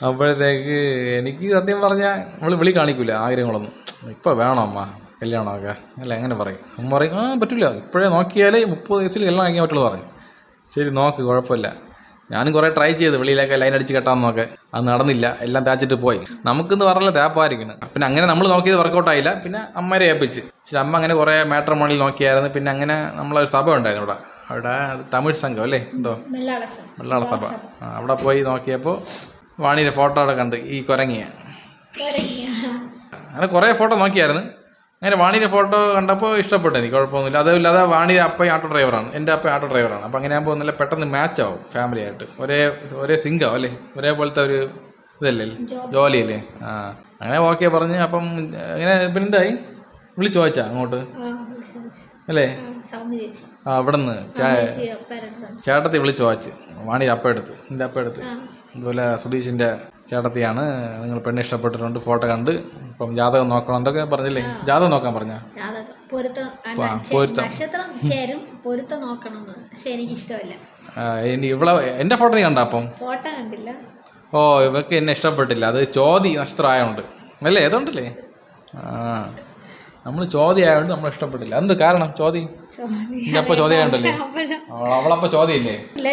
A: അപ്പോഴത്തേക്ക് എനിക്ക് സത്യം പറഞ്ഞാൽ നമ്മൾ വിളി കാണിക്കൂല ആഗ്രഹങ്ങളൊന്നും. ഇപ്പം വേണം അമ്മ കല്യാണമൊക്കെ? അല്ല എങ്ങനെ പറയും? അമ്മ പറയും ആ പറ്റില്ല ഇപ്പോഴേ നോക്കിയാലേ മുപ്പത് വയസ്സിൽ കല്യാണം കഴിക്കാൻ പറ്റുള്ളൂ പറഞ്ഞു. ശരി നോക്ക് കുഴപ്പമില്ല. ഞാനും കുറേ ട്രൈ ചെയ്ത് വെളിയിലൊക്കെ ലൈൻ അടിച്ച് കെട്ടാൻ നോക്കെ. അത് നടന്നില്ല. എല്ലാം തേച്ചിട്ട് പോയി. നമുക്കെന്ന് പറഞ്ഞാൽ തേപ്പായിരിക്കണം. പിന്നെ അങ്ങനെ നമ്മൾ നോക്കിയത് വർക്കൗട്ടായില്ല പിന്നെ അമ്മരെ ഏൽപ്പിച്ച്. പക്ഷേ അമ്മ അങ്ങനെ കുറേ മണിൽ നോക്കിയായിരുന്നു. പിന്നെ അങ്ങനെ നമ്മളൊരു സഭ ഉണ്ടായിരുന്നു ഇവിടെ. അവിടെ തമിഴ് സംഘം അല്ലേ? എന്തോ?
B: മലയാള
A: വെള്ളാള സഭ. അവിടെ പോയി നോക്കിയപ്പോൾ വാണിയുടെ ഫോട്ടോ അവിടെ കണ്ട് ഈ കുരങ്ങിയ. അങ്ങനെ കുറേ ഫോട്ടോ നോക്കിയായിരുന്നു. അങ്ങനെ വാണിയുടെ ഫോട്ടോ കണ്ടപ്പോൾ ഇഷ്ടപ്പെട്ടു എനിക്ക് കുഴപ്പമൊന്നുമില്ല. അതുമില്ലാതെ വാണിയുടെ അപ്പം ആട്ടോ ഡ്രൈവറാണ് എന്റെ അപ്പം ആട്ടോ ഡ്രൈവറാണ് അപ്പോൾ അങ്ങനെ ആകുമ്പോൾ നല്ല പെട്ടെന്ന് മാച്ച് ആവും ഫാമിലി ആയിട്ട്. ഒരേ ഒരേ സിംഗാവും അല്ലേ? ഒരേപോലത്തെ ഒരു ഇതല്ലേ? ജോലിയല്ലേ? ആ. അങ്ങനെ ഓക്കെ പറഞ്ഞ് അപ്പം അങ്ങനെ പിന്നെ എന്തായി? വിളിച്ചു ചോദിച്ചാ അങ്ങോട്ട്? അല്ലേ? ആ
B: ഒപ്പരത്ത്
A: ചേട്ടത്തി വിളിച്ചു വാച്ച്. വാണി അപ്പ എടുത്ത്. എന്റെ അപ്പ എടുത്ത്.
B: ആ.
A: അതുപോലെ സുധീഷിന്റെ ചേട്ടത്തിയാണ്. നിങ്ങൾ പെണ്ണ് ഇഷ്ടപ്പെട്ടിട്ടുണ്ട് ഫോട്ടോ കണ്ട്. ഇപ്പം ജാതകം നോക്കണം എന്തൊക്കെ പറഞ്ഞില്ലേ? ജാതകം നോക്കാൻ പറഞ്ഞ? ഇവിടെ എന്റെ ഫോട്ടോ നീ കണ്ട അപ്പം? ഓ ഇവക്ക് എന്നെ ഇഷ്ടപ്പെട്ടില്ല. അത് ചോതി നക്ഷത്രമായോണ്ട് ആയതുകൊണ്ട് അല്ലേ? ഏതുണ്ടല്ലേ ആ. നമ്മൾ ചോദ്യമായോണ്ട് നമ്മൾ ഇഷ്ടപ്പെട്ടില്ല. എന്ത് കാരണം?
B: ചോദ്യം?
A: അപ്പ ചോദ്യം ആയതുകൊണ്ടല്ലേ
B: അപ്പൊ ഞാൻ-
A: അവൾ- അവളപ്പ ചോദ്യമില്ലേ?
B: ഇല്ല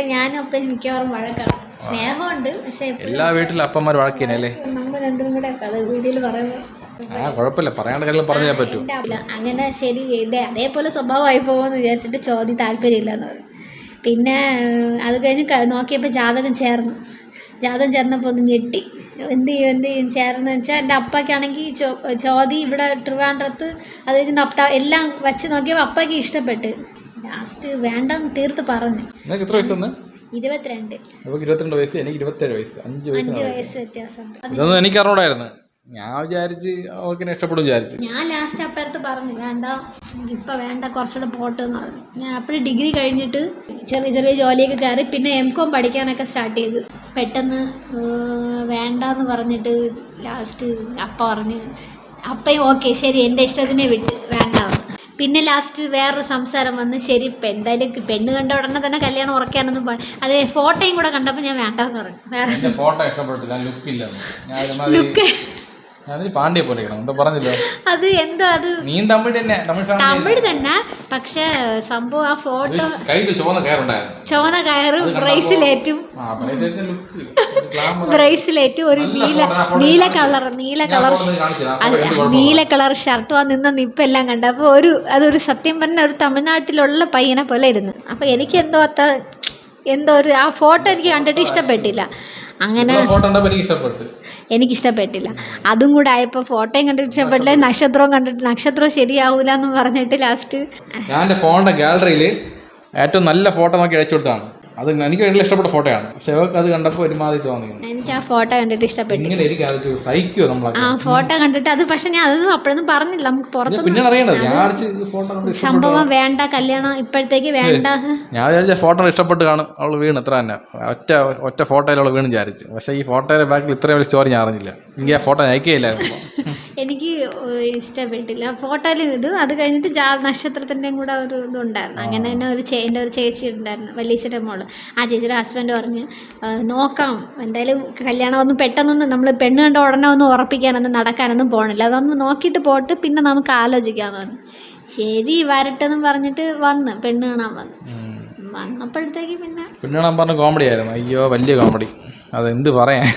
B: മിക്കവാറും വഴക്കാണ്. സ്നേഹമുണ്ട് പക്ഷെ
A: എല്ലാ വീട്ടിലും അപ്പന്മാർ വഴക്കിനല്ലേ
B: നമ്മൾ രണ്ടും കൂടെ വീഡിയോയിൽ പറയുമ്പോൾ
A: ആ കുഴപ്പമില്ല. പറയാണ്ട് കാര്യം പറഞ്ഞാൽ പറ്റൂ.
B: അങ്ങനെ ശരി ഇതേ അതേപോലെ സ്വഭാവമായി പോകുമെന്ന് വിചാരിച്ചിട്ട് ചോദ്യം താല്പര്യമില്ല എന്ന് പറഞ്ഞു. പിന്നെ അത് കഴിഞ്ഞ് നോക്കിയപ്പോൾ ജാതകം ചേർന്നു. ജാതകം ചേർന്നപ്പോൾ ഒന്ന് ഞെട്ടി. എന്ത് ചെയ്യും എന്ത് ചെയ്യും? ചേർന്ന് വെച്ചാൽ എന്റെ അപ്പയ്ക്കാണെങ്കിൽ ചോ ചോതി ഇവിടെ ട്രിവാൻഡ്രത്ത് അത് കഴിഞ്ഞ് നപ്ത എല്ലാം വച്ച് നോക്കിയപ്പോൾ അപ്പയ്ക്ക് ഇഷ്ടപ്പെട്ട്. ലാസ്റ്റ് വേണ്ടെന്ന് തീർത്ത് പറഞ്ഞു. ഇരുപത്തിരണ്ട്.
A: ഇരുപത്തിരണ്ട് വയസ്സ് എനിക്ക് ഇരുപത്തേഴ് വയസ്സ്. അഞ്ച് വയസ്സ്
B: വ്യത്യാസം വ്യത്യാസമുണ്ട്.
A: ഇതൊന്നും എനിക്ക് അറിഞ്ഞൂടായിരുന്നു ഞാൻ വിചാരിച്ച് അവക്കിനെ ഇഷ്ടപ്പെടും വിചാരിച്ച്.
B: ഞാൻ ലാസ്റ്റ് അപ്പുറത്ത് പറഞ്ഞു വേണ്ട ഇപ്പൊ വേണ്ട കുറച്ചുകൂടെ പോട്ട് എന്ന് പറഞ്ഞു. ഞാൻ അപ്പോഴും ഡിഗ്രി കഴിഞ്ഞിട്ട് ചെറിയ ചെറിയ ജോലിയൊക്കെ കയറി പിന്നെ എം കോം പഠിക്കാനൊക്കെ സ്റ്റാർട്ട് ചെയ്തു. പെട്ടെന്ന് വേണ്ടെന്ന് പറഞ്ഞിട്ട് ലാസ്റ്റ് അപ്പ പറഞ്ഞ് അപ്പയും ഓക്കെ ശരി എന്റെ ഇഷ്ടത്തിനെ വിട്ട് വേണ്ട പിന്നെ ലാസ്റ്റ് വേറൊരു സംസാരം വന്ന് ശരി ഇപ്പം എന്തായാലും പെണ്ണ് കണ്ട ഉടനെ തന്നെ കല്യാണം ഉറക്കാനൊന്നും പാ അത് ഫോട്ടോയും കൂടെ കണ്ടപ്പോൾ ഞാൻ വേണ്ടെന്ന് പറഞ്ഞു. വേറെ
A: ഫോട്ടോ ഇഷ്ടപ്പെട്ടില്ല ലുക്ക് ഇല്ല ഞാൻ ഒരുമാതിരി
B: ലുക്ക്
A: ഞാൻ പാണ്ഡ്യ പോലെ എന്താ
B: അത് എന്തോ അത്?
A: നീ തമിഴ് തന്നെ തമിഴ്
B: തമിഴ് തന്നെ പക്ഷെ സംഭവം ആ ഫോട്ടോ
A: കയ്യിൽ ചുവന്ന കയറുണ്ടായിരുന്നു
B: ചുവന്ന കയറും
A: ആ ലുക്ക്
B: ഒരു നീല നീല കളർ നീല കളർ. നീല കളർ ഷർട്ടും ആ നിന്ന നിപ്പെല്ലാം കണ്ട. അപ്പോൾ ഒരു അതൊരു സത്യം പറഞ്ഞ ഒരു തമിഴ്നാട്ടിലുള്ള പയ്യനെ പോലെ ഇരുന്നു. അപ്പോൾ എനിക്ക് എന്തോ അത്ത എന്തോ ഒരു ആ ഫോട്ടോ എനിക്ക് കണ്ടിട്ട് ഇഷ്ടപ്പെട്ടില്ല. അങ്ങനെ
A: എനിക്ക് ഇഷ്ടപ്പെട്ടില്ല.
B: എനിക്കിഷ്ടപ്പെട്ടില്ല അതും കൂടെ ആയപ്പോൾ ഫോട്ടോയും കണ്ടിട്ട് ഇഷ്ടപ്പെട്ടില്ല. നക്ഷത്രവും കണ്ടിട്ട് നക്ഷത്രം ശരിയാവൂല എന്ന് പറഞ്ഞിട്ട് ലാസ്റ്റ്
A: ഞാൻ ഫോണിന്റെ ഗാലറിയിൽ ഏറ്റവും നല്ല ഫോട്ടോ നോക്കി അയച്ചു കൊടുത്താണ് അത് എനിക്ക് വേണ്ടി ഇഷ്ടപ്പെട്ട ഫോട്ടോയാണ്. അവർക്ക് അത് കണ്ടപ്പോൾ ഒരുമാതിരി തോന്നി
B: എനിക്ക് ആ ഫോട്ടോ കണ്ടിട്ട് ഇഷ്ടപ്പെട്ടു.
A: ഇങ്ങനെ എനിക്ക് ആലോചിച്ചു സഹിക്കുമോ നമ്മളൊക്കെ
B: ആ ഫോട്ടോ കണ്ടിട്ട് അത് പക്ഷെ ഞാൻ അതൊന്നും അപ്പോഴൊന്നും പറഞ്ഞില്ല. നമുക്ക് പുറത്ത്
A: പിന്നെ അറിയണത് ഞാൻ അടിച്ച് ഫോട്ടോ കണ്ട്
B: സംഭവം വേണ്ട കല്യാണം ഇപ്പോഴത്തേക്ക് വേണ്ട.
A: ഞാൻ വിചാരിച്ച ഫോട്ടോ ഇഷ്ടപ്പെട്ട് കാണും അവൾ വീണ് ഇത്ര തന്നെ. ഒറ്റ ഒറ്റ ഫോട്ടോയിൽ അവൾ വീണ് വിചാരിച്ചു. പക്ഷേ ഈ ഫോട്ടോയുടെ ബാക്കിൽ ഇത്രയും വലിയ സ്റ്റോറി ഞാൻ അറിഞ്ഞില്ല. എനിക്ക് ആ ഫോട്ടോ അയക്കുകയില്ലായിരുന്നു
B: എനിക്ക് ഇഷ്ടപ്പെട്ടില്ല. ഫോട്ടോയിൽ ഇത് അത് കഴിഞ്ഞിട്ട് ജാ നക്ഷത്രത്തിന്റെയും കൂടെ ഒരു ഇതുണ്ടായിരുന്നു. അങ്ങനെ തന്നെ ഒരു ചേ എന്റെ ഒരു ചേച്ചി ഉണ്ടായിരുന്നു വലിയച്ഛന്റെ മോൾ. ആ ചേച്ചിയുടെ ഹസ്ബൻഡ് പറഞ്ഞ് നോക്കാം. എന്തായാലും കല്യാണം ഒന്നും പെട്ടെന്നൊന്നും നമ്മൾ പെണ്ണ് കണ്ട ഉടനെ ഒന്നും ഉറപ്പിക്കാനൊന്നും നടക്കാനൊന്നും പോകണില്ല അതൊന്ന് നോക്കിയിട്ട് പോട്ട് പിന്നെ നമുക്ക് ആലോചിക്കാമെന്ന് പറഞ്ഞു. ശരി വരട്ടെന്നും പറഞ്ഞിട്ട് വന്ന് പെണ്ണ് കാണാൻ വന്നു. വന്നപ്പോഴത്തേക്ക് പിന്നെ
A: പെണ്ണ് കാണാൻ പറഞ്ഞ കോമഡി ആയിരുന്നു. അയ്യോ വലിയ കോമഡി അതെന്ത് പറയാൻ?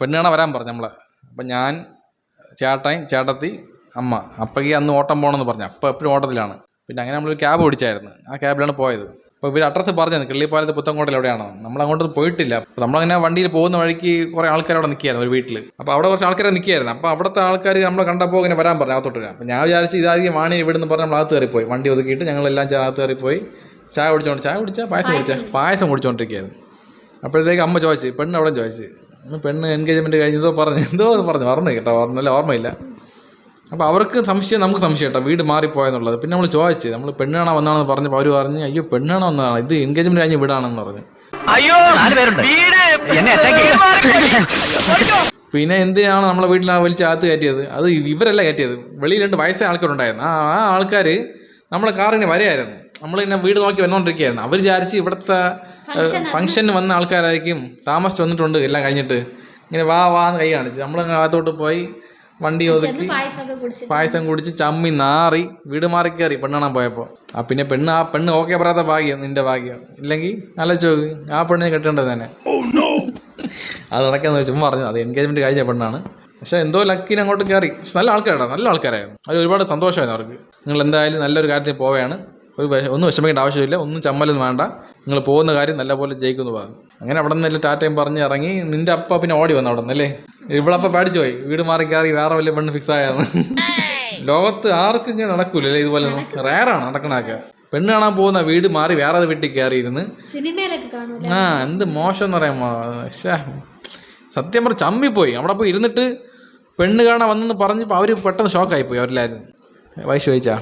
A: പെണ്ണ് കാണാൻ വരാൻ പറഞ്ഞു നമ്മളെ. അപ്പം ഞാൻ ചേട്ടായും ചേട്ടത്തി അമ്മ. അപ്പക്ക് അന്ന് ഓട്ടം പോകണമെന്ന് പറഞ്ഞു. അപ്പം എപ്പോഴും ഓട്ടത്തിലാണ്. പിന്നെ അങ്ങനെ നമ്മളൊരു ക്യാബ് പിടിച്ചായിരുന്നു. ആ ക്യാബിലാണ് പോയത്. അപ്പോൾ ഇവർ അഡ്രസ്സ് പറഞ്ഞത് കിള്ളിപ്പാലത്ത് പുത്തങ്കോട്ടിൽ എവിടെയാണോ. നമ്മൾ അങ്ങോട്ടൊന്നും പോയിട്ടില്ല. അപ്പോൾ നമ്മളങ്ങനെ വണ്ടിയിൽ പോകുന്ന വഴിക്ക് കുറേ ആൾക്കാർ അവിടെ നിൽക്കുകയായിരുന്നു ഒരു വീട്ടിൽ അപ്പോൾ അവിടെ കുറച്ച് ആൾക്കാരെ നിൽക്കുകയായിരുന്നു. അപ്പോൾ അവിടുത്തെ ആൾക്കാർ നമ്മളെ കണ്ടപ്പോൾ ഇങ്ങനെ വരാൻ പറഞ്ഞു അകത്തോട്ട് വരാം അപ്പോൾ ഞാൻ വിചാരിച്ച് ഇതായിരിക്കും വാണി ഇവിടെ നിന്ന് പറഞ്ഞ് നമ്മൾ അകത്ത് കയറിപ്പോയി. വണ്ടി ഒതുക്കിയിട്ട് ഞങ്ങളെല്ലാം അകത്ത് കയറിപ്പോയി. ചായ കുടിച്ചോണ്ട് ചായ കുടിച്ചാൽ പായസം കുടിച്ചാൽ പായസം കുടിച്ചോണ്ടിരിക്കുകയായിരുന്നു. അപ്പോഴത്തേക്ക് അമ്മ ചോദിച്ചു പെണ്ണ് അവിടെ ചോദിച്ചു? പെണ്ണ് എൻഗേജ്മെന്റ് കഴിഞ്ഞതോ പറഞ്ഞു എന്തോ പറഞ്ഞു മറന്നു കേട്ടോ നല്ല ഓർമ്മയില്ല. അപ്പോൾ അവർക്ക് സംശയം നമുക്ക് സംശയം കേട്ടോ വീട് മാറിപ്പോയെന്നുള്ളത് പിന്നെ നമ്മൾ ചോദിച്ചു നമ്മൾ പെണ്ണാണോ വന്നാണെന്ന് പറഞ്ഞപ്പോൾ അവർ പറഞ്ഞ് അയ്യോ പെണ്ണാണോ വന്നതാണ് ഇത് എൻഗേജ്മെന്റ് കഴിഞ്ഞ് വീടാണെന്ന് പറഞ്ഞു.
C: അയ്യോ നാല് പേരുണ്ട്. എന്നെ
A: പിന്നെ എന്തിനാണ് നമ്മളെ വീട്ടിൽ ആ വലിച്ച് അകത്ത് കയറ്റിയത്? അത് ഇവരല്ല കയറ്റിയത്. വെളിയിൽ രണ്ട് വയസ്സായ ആൾക്കാരുണ്ടായിരുന്നു. ആ ആ ആൾക്കാർ നമ്മളെ കാറിനെ വരെയായിരുന്നു. നമ്മൾ ഇങ്ങനെ വീട് നോക്കി വന്നുകൊണ്ടിരിക്കുകയായിരുന്നു അവർ വിചാരിച്ച് ഇവിടുത്തെ ഫംഗ്ഷന് വന്ന ആൾക്കാരായിരിക്കും. താമസിച്ച് വന്നിട്ടുണ്ട് എല്ലാം കഴിഞ്ഞിട്ട്. ഇങ്ങനെ വാ വാ എന്ന് കൈ കാണിച്ച്. നമ്മൾ അകത്തോട്ട് പോയി വണ്ടി ഒതുക്കി പായസം കുടിച്ച് ചമ്മി നാറി വീട് മാറി കയറി പെണ്ണാണാൻ പോയപ്പോൾ ആ പിന്നെ പെണ്ണ് ആ പെണ്ണ് ഓക്കെ പറയാത്ത ഭാഗ്യം നിന്റെ ഭാഗ്യം. ഇല്ലെങ്കിൽ നല്ല ചോക്ക്. ആ പെണ്ണിനെ കെട്ടേണ്ടത് തന്നെ? അത് നടക്കാന്ന് ചുമ്മാ പറഞ്ഞു. അത് എൻഗേജ്മെന്റ് കഴിഞ്ഞ പെണ്ണാണ്. പക്ഷെ എന്തോ ലക്കിന് അങ്ങോട്ട് കയറി. പക്ഷെ നല്ല ആൾക്കാരാണ് നല്ല ആൾക്കാരായിരുന്നു. അവർ ഒരുപാട് സന്തോഷമായിരുന്നു അവർക്ക്. നിങ്ങൾ എന്തായാലും നല്ലൊരു കാര്യത്തിൽ പോവുകയാണ്. ഒരു ഒന്നും വിഷമിക്കേണ്ട ആവശ്യമില്ല. ഒന്നും ചമ്മലൊന്നും വേണ്ട. നിങ്ങൾ പോകുന്ന കാര്യം നല്ലപോലെ ജയിക്കുന്നു പറഞ്ഞു അങ്ങനെ അവിടെ നിന്നല്ലേ ടാറ്റയും പറഞ്ഞ് ഇറങ്ങി നിന്റെ അപ്പ പിന്നെ ഓടി വന്നു അവിടെ നിന്നല്ലേ ഇവളപ്പ പേടിച്ചു പോയി. വീട് മാറി കയറി വേറെ വലിയ പെണ്ണ് ഫിക്സ് ആയെന്ന് ലോകത്ത് ആർക്കും ഇങ്ങനെ നടക്കൂലല്ലേ ഇതുപോലെ റയറാണ് നടക്കണൊക്കെ പെണ്ണ് കാണാൻ പോകുന്ന വീട് മാറി വേറെ വീട്ടിൽ കയറിയിരുന്ന്. ആ എന്ത് മോശം എന്ന് പറയാമോ? ശ്ശേ. സത്യം പറഞ്ഞ ചമ്മിപ്പോയി. അവിടെ പോയി ഇരുന്നിട്ട് പെണ്ണ് കാണാൻ വന്നെന്ന് പറഞ്ഞപ്പോൾ അവർ പെട്ടെന്ന് ഷോക്കായി പോയി അവരെല്ലാവരും വയസ്സ് ചോദിച്ചാ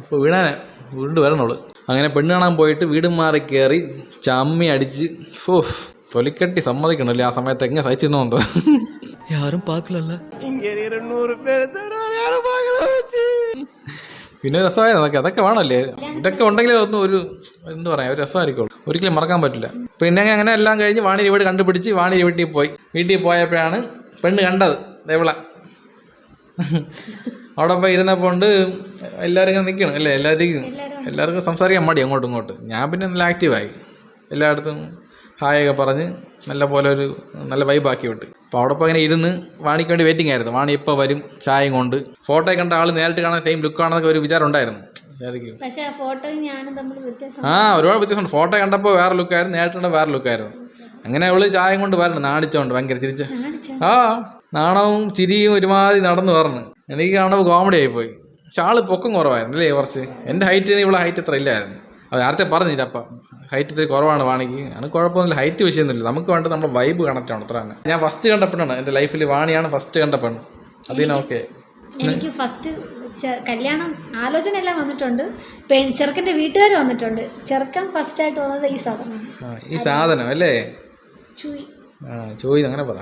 A: ഇപ്പോൾ വീണാനെ. വീണ്ടും വരണോൾ അങ്ങനെ പെണ്ണ് കാണാൻ പോയിട്ട് വീട് മാറി കയറി ചമ്മി അടിച്ച് ഓഫ് തൊലിക്കട്ടി സമ്മതിക്കണല്ലേ ആ സമയത്ത് എങ്ങനെ സഹിച്ചിരുന്നോ എന്തോ.
C: യാരും പാക്കലല്ല
A: പിന്നെ രസമായിരുന്നു അതൊക്കെ. അതൊക്കെ വേണമല്ലേ? ഇതൊക്കെ ഉണ്ടെങ്കിൽ ഒന്നും ഒരു എന്താ പറയാ ഒരു രസമായിരിക്കുള്ളൂ. ഒരിക്കലും മറക്കാൻ പറ്റില്ല. പിന്നെ അങ്ങനെ എല്ലാം കഴിഞ്ഞ് വാണിരി വീട് കണ്ടുപിടിച്ച് വാണിരി വീട്ടിൽ പോയി. വീട്ടിൽ പോയപ്പോഴാണ് പെണ്ണ് കണ്ടത്. ദേവിള അവിടെ പോയി ഇരുന്നപ്പോൾ ഉണ്ട് എല്ലാവരും ഇങ്ങനെ നിൽക്കണം അല്ലേ? എല്ലാവർക്കും എല്ലാവർക്കും സംസാരിക്കാൻ മടി അങ്ങോട്ടും ഇങ്ങോട്ട്. ഞാൻ പിന്നെ നല്ല ആക്റ്റീവായി എല്ലായിടത്തും ഹായൊക്കെ പറഞ്ഞ് നല്ല പോലെ ഒരു നല്ല വൈബാക്കി വിട്ട്. അപ്പോൾ അവിടെ പോയി ഇങ്ങനെ ഇരുന്ന് വാണിക്ക് വേണ്ടി വെയിറ്റിംഗ് ആയിരുന്നു. വാണി ഇപ്പോൾ വരും ചായയും കൊണ്ട്. ഫോട്ടോ കണ്ട ആൾ നേരിട്ട് കാണാൻ സെയിം ലുക്ക് ആണെന്നൊക്കെ ഒരു വിചാരം ഉണ്ടായിരുന്നു.
B: ആ
A: ഒരുപാട് വ്യത്യാസമുണ്ട്. ഫോട്ടോ കണ്ടപ്പോൾ വേറെ ലുക്കായിരുന്നു നേരിട്ട് കണ്ട വേറെ ലുക്കായിരുന്നു അങ്ങനെ അവൾ ചായം കൊണ്ട് വരണം. നാണിച്ചോണ്ട് ഭയങ്കര ചിരിച്ച. ആ. നാണവും ചിരിയും ഒരുമാതിരി നടന്നു പറഞ്ഞു. എനിക്ക് കാണുമ്പോൾ കോമഡി ആയിപ്പോയി പക്ഷെ ആൾ പൊക്കം കുറവായിരുന്നു അല്ലേ കുറച്ച്? എന്റെ ഹൈറ്റിന് ഇവിടെ ഹൈറ്റ് ഇത്ര ഇല്ലായിരുന്നു. അത് നേരത്തെ പറഞ്ഞില്ല അപ്പം? ഹൈറ്റ് ഇത്തിരി കുറവാണ് വാണിക്ക്. എനിക്ക് കുഴപ്പമൊന്നുമില്ല. ഹൈറ്റ് വിഷയമൊന്നുമില്ല. നമുക്ക് വേണ്ടത് നമ്മുടെ വൈബ് കണക്റ്റ് ആണ് അത്ര തന്നെ. ഞാൻ ഫസ്റ്റ് കണ്ട പെണ്ണാണ്. എന്റെ ലൈഫിൽ വാണിയാണ് ഫസ്റ്റ് കണ്ട പെണ്ണ്. അതിന് ഓക്കെ
B: എനിക്ക് ഫസ്റ്റ് കല്യാണം ആലോചന എല്ലാം വന്നിട്ടുണ്ട്. പെൺ ചെറുക്കന്റെ വീട്ടുകാർ വന്നിട്ടുണ്ട്. ചെറുക്കൻ ഫസ്റ്റ് ആയിട്ട് വന്നത് ഈ സാധനം
A: ഈ സാധനം അല്ലേ?
B: ചുയി.
A: ആ ചോദി അങ്ങനെ പറ.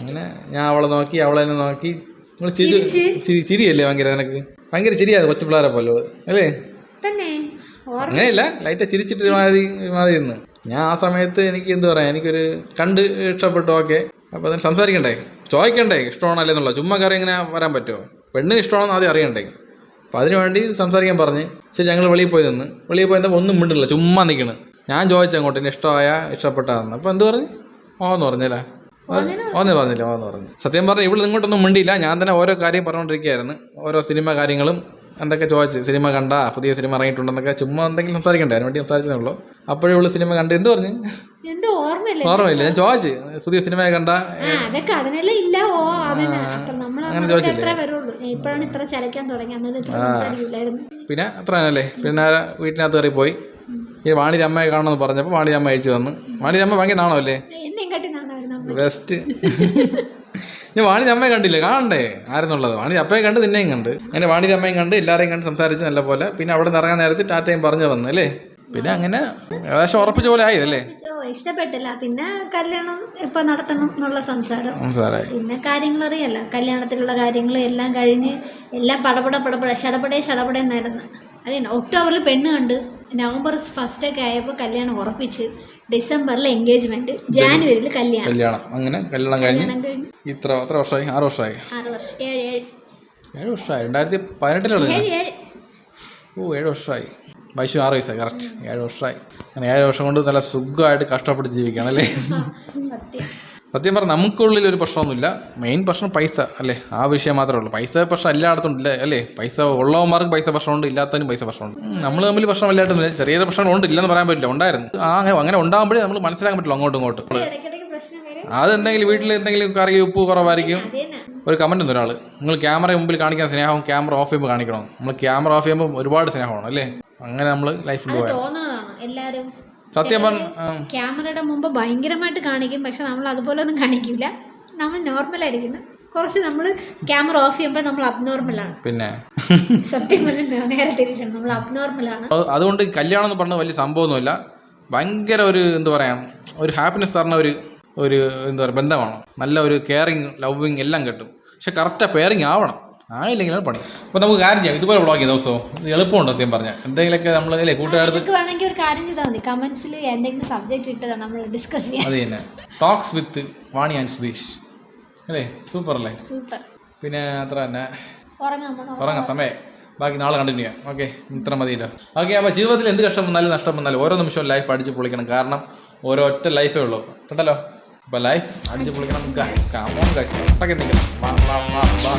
A: അങ്ങനെ ഞാൻ അവളെ നോക്കി അവളെ നോക്കി. നിങ്ങൾ ചിരി ചിരി ചിരിയല്ലേ ഭയങ്കര നിനക്ക്? ഭയങ്കര ചിരിയാത് കൊച്ചു പിള്ളേരെ പോലെ അല്ലേ? അങ്ങനെയല്ല ലൈറ്റ് ചിരിച്ചിട്ട് മാതിരി മാതിരി ഇന്ന് ഞാൻ ആ സമയത്ത് എനിക്ക് എന്ത് പറയാം എനിക്കൊരു കണ്ട് ഇഷ്ടപ്പെട്ടു ഓക്കെ. അപ്പോൾ അതിന് സംസാരിക്കണ്ടേ? ചോദിക്കണ്ടേ? ഇഷ്ടമാണല്ലേ എന്നുള്ള ചുമ്മാ കറി ഇങ്ങനെ വരാൻ പറ്റുമോ? പെണ്ണിന് ഇഷ്ടമാണെന്ന് ആദ്യം അറിയണ്ടേ? അപ്പോൾ അതിന് വേണ്ടി സംസാരിക്കാൻ പറഞ്ഞ് ശരി ഞങ്ങൾ വെളിയിൽ പോയി നിന്ന്. വെളിയിൽ പോയി എന്താ ഒന്നും മിണ്ടില്ല ചുമ്മാ നിൽക്കണ് ഞാൻ ചോദിച്ചങ്ങോട്ട് എന്നെ ഇഷ്ടമായ ഇഷ്ടപ്പെട്ടാന്ന്. അപ്പോൾ എന്ത് പറഞ്ഞു? ഓന്ന് പറഞ്ഞല്ലേ? ഓന്ന് പറഞ്ഞില്ല ഓന്ന് പറഞ്ഞു സത്യം പറഞ്ഞാൽ ഇവിടെ ഇങ്ങോട്ടൊന്നും മിണ്ടിയില്ല. ഞാൻ തന്നെ ഓരോ കാര്യം പറഞ്ഞുകൊണ്ടിരിക്കുകയായിരുന്നു. ഓരോ സിനിമ കാര്യങ്ങളും എന്തൊക്കെ ചോദിച്ച് സിനിമ കണ്ട പുതിയ സിനിമ ഇറങ്ങിയിട്ടുണ്ടെന്നൊക്കെ ചുമ്മാ എന്തെങ്കിലും സംസാരിക്കണ്ടേ അതിന് വേണ്ടി സംസാരിച്ചതേ ഉള്ളൂ. അപ്പോഴേ ഉള്ള സിനിമ കണ്ട് എന്ത് പറഞ്ഞു?
B: എന്തോ ഓർമ്മയില്ല?
A: ഓർമ്മയില്ല. ഞാൻ ചോദിച്ചു പുതിയ സിനിമ കണ്ട? അങ്ങനെ ചോദിച്ചില്ലേ? പിന്നെ അത്ര അല്ലേ പിന്നെ വീട്ടിനകത്ത് കയറി പോയി ഈ വാണിരമ്മയെ കാണണമെന്ന് പറഞ്ഞപ്പോൾ വാണിരമ്മ അയച്ചു വന്നു വാണിരമ്മ ഭയങ്കര നാണോ അല്ലേ ബെസ്റ്റ് ഞാൻ വാണിരമ്മയെ അമ്മയെ കണ്ടില്ല? കാണണ്ടേ? ആരെന്നുള്ളത്? വാണി അപ്പയെ കണ്ട് നിന്നെയും കണ്ട്. അങ്ങനെ വാണിരമ്മയും അമ്മയും കണ്ട് എല്ലാവരെയും കണ്ട് സംസാരിച്ച് നല്ല പോലെ പിന്നെ അവിടെ നിന്ന് ഇറങ്ങാൻ നേരത്ത് ടാറ്റയും പറഞ്ഞു വന്നു അല്ലേ? പിന്നെ അങ്ങനെ ഏകദേശം ഉറപ്പിച്ച പോലെ ആയി അല്ലേ?
B: ഇഷ്ടപ്പെട്ടില്ല. പിന്നെ കല്യാണം ഇപ്പൊ നടത്തണം എന്നുള്ള സംസാരം. പിന്നെ കാര്യങ്ങൾ അറിയല്ല. കല്യാണത്തിലുള്ള കാര്യങ്ങൾ എല്ലാം കഴിഞ്ഞ് എല്ലാം പടപട പടപട ശടപടേ ശടപടേ എന്നായിരുന്നു അതെ ഒക്ടോബറിൽ പെണ്ണ് കണ്ട് നവംബർ ഫസ്റ്റ് ഒക്കെ ആയപ്പോൾ കല്യാണം ഉറപ്പിച്ച് ഡിസംബറിൽ എൻഗേജ്മെന്റ് ജാനുവരിയിൽ കല്യാണം.
A: കല്യാണം. അങ്ങനെ കല്യാണം കഴിഞ്ഞ് ഇത്ര എത്ര വർഷമായി? ആറ് വർഷമായി?
B: ആറ് വർഷം. ഏഴ് ഏഴ്.
A: ഏഴ് വർഷമായി. രണ്ടായിരത്തി പതിനെട്ടിലുള്ള ഓ ഏഴ് വർഷമായി. വയസ്സ് ആറ് വയസ്സായി കറക്റ്റ് ഏഴ് വർഷമായി. അങ്ങനെ ഏഴ് വർഷം കൊണ്ട് നല്ല സുഖമായിട്ട് കഷ്ടപ്പെട്ട് ജീവിക്കണം അല്ലേ?
B: സത്യം.
A: പറഞ്ഞാൽ നമുക്കുള്ളിൽ ഒരു പ്രശ്നമൊന്നുമില്ല. മെയിൻ പ്രശ്നം പൈസ അല്ലേ? ആ വിഷയം മാത്രമേ ഉള്ളൂ. പൈസ പ്രശ്നം എല്ലായിടത്തും ഇല്ല അല്ലേ? പൈസ ഉള്ളവന്മാർക്ക് പൈസ പ്രശ്നമുണ്ട് ഇല്ലാത്തതിനും പൈസ പ്രശ്നമുണ്ട്. നമ്മൾ തമ്മിൽ പ്രശ്നം പ്രശ്നമില്ലായിട്ടൊന്നുമില്ല ചെറിയ പ്രശ്നങ്ങളുണ്ട് ഇല്ലെന്ന് പറയാൻ പറ്റില്ല ഉണ്ടായിരുന്നു. ആ അങ്ങനെ അങ്ങനെ ഉണ്ടാകുമ്പോഴേ നമ്മൾ മനസ്സിലാക്കാൻ പറ്റില്ല അങ്ങോട്ടും ഇങ്ങോട്ടും. അതെന്തെങ്കിലും വീട്ടിൽ എന്തെങ്കിലും കറി ഉപ്പ് കുറവായിരിക്കും. ഒരു കമന്റ് ഉണ്ട് ഒരാൾ നിങ്ങൾ ക്യാമറ മുമ്പിൽ കാണിക്കാൻ സ്നേഹവും ക്യാമറ ഓഫ് ചെയ്യുമ്പോൾ കാണിക്കണം? നമ്മൾ ക്യാമറ ഓഫ് ചെയ്യുമ്പോൾ ഒരുപാട് സ്നേഹമാണ് അല്ലേ? അങ്ങനെ നമ്മൾ ലൈഫിൽ
B: തോന്നണതാണ്
A: സത്യം
B: ക്യാമറയുടെ മുമ്പ് ഭയങ്കരമായിട്ട് കാണിക്കും പക്ഷെ നമ്മൾ അതുപോലെ ഒന്നും കാണിക്കില്ല നമ്മൾ നോർമൽ ആയിരിക്കും കുറച്ച് നമ്മൾ ക്യാമറ ഓഫ് ചെയ്യുമ്പോൾ നമ്മൾ അബ്നോർമലാണ്
A: പിന്നെ.
B: സത്യം നേരെ തിരിച്ചാണ് നമ്മൾ അബ്നോർമലാണ്
A: അത് അതുകൊണ്ട് കല്യാണം എന്ന് പറഞ്ഞ വലിയ സംഭവമൊന്നുമില്ല. ഭയങ്കര ഒരു എന്താ പറയാ ഒരു ഹാപ്പിനെസ് തരുന്ന ഒരു ഒരു എന്താ പറയുക ബന്ധമാണ്. നല്ല ഒരു കെയറിങ് ലവിങ് എല്ലാം കിട്ടും. പക്ഷെ കറക്റ്റ് പെയറിങ് ആവണം. ആയില്ലെങ്കിലാണ് പണി. അപ്പോൾ നമുക്ക് കാര്യം ചെയ്യാം. ഇതുപോലെ വ്ളോഗ് ചെയ്യാം ദിവസവും എളുപ്പമുണ്ട് സത്യം പറഞ്ഞാൽ എന്തെങ്കിലുമൊക്കെ നമ്മൾ അല്ലേ കൂട്ടുകാരത്ത്
B: വേണമെങ്കിൽ ഒരു കാര്യം ചെയ്താൽ മതി. കമന്റ്സിൽ എന്തെങ്കിലും സബ്ജക്റ്റ് ഇട്ടതാണ് നമ്മൾ ഡിസ്കസ് ചെയ്യാം.
A: അത് തന്നെ. Talks with Vani and Sudheesh അല്ലേ? സൂപ്പർ അല്ലേ?
B: സൂപ്പർ
A: പിന്നെ അത്ര തന്നെ. ഉറങ്ങാം സമയം. ബാക്കി നാളെ കണ്ടിന്യൂ ചെയ്യാം. ഓക്കെ ഇത്ര മതിയല്ലോ. ഓക്കെ അപ്പോൾ ജീവിതത്തിൽ എന്ത് കഷ്ടം വന്നാലും നഷ്ടം വന്നാലും ഓരോ നിമിഷവും ലൈഫ് അടിച്ച് പൊളിക്കണം. കാരണം ഓരോ ഒറ്റ ലൈഫേ ഉള്ളൂ. കേട്ടല്ലോ അപ്പോൾ ലൈഫ് അടിച്ച് പൊളിക്കണം കാമോൺ കാര്യം ഒട്ടൊക്കെ നിൽക്കണം വാ വാ വാ വാ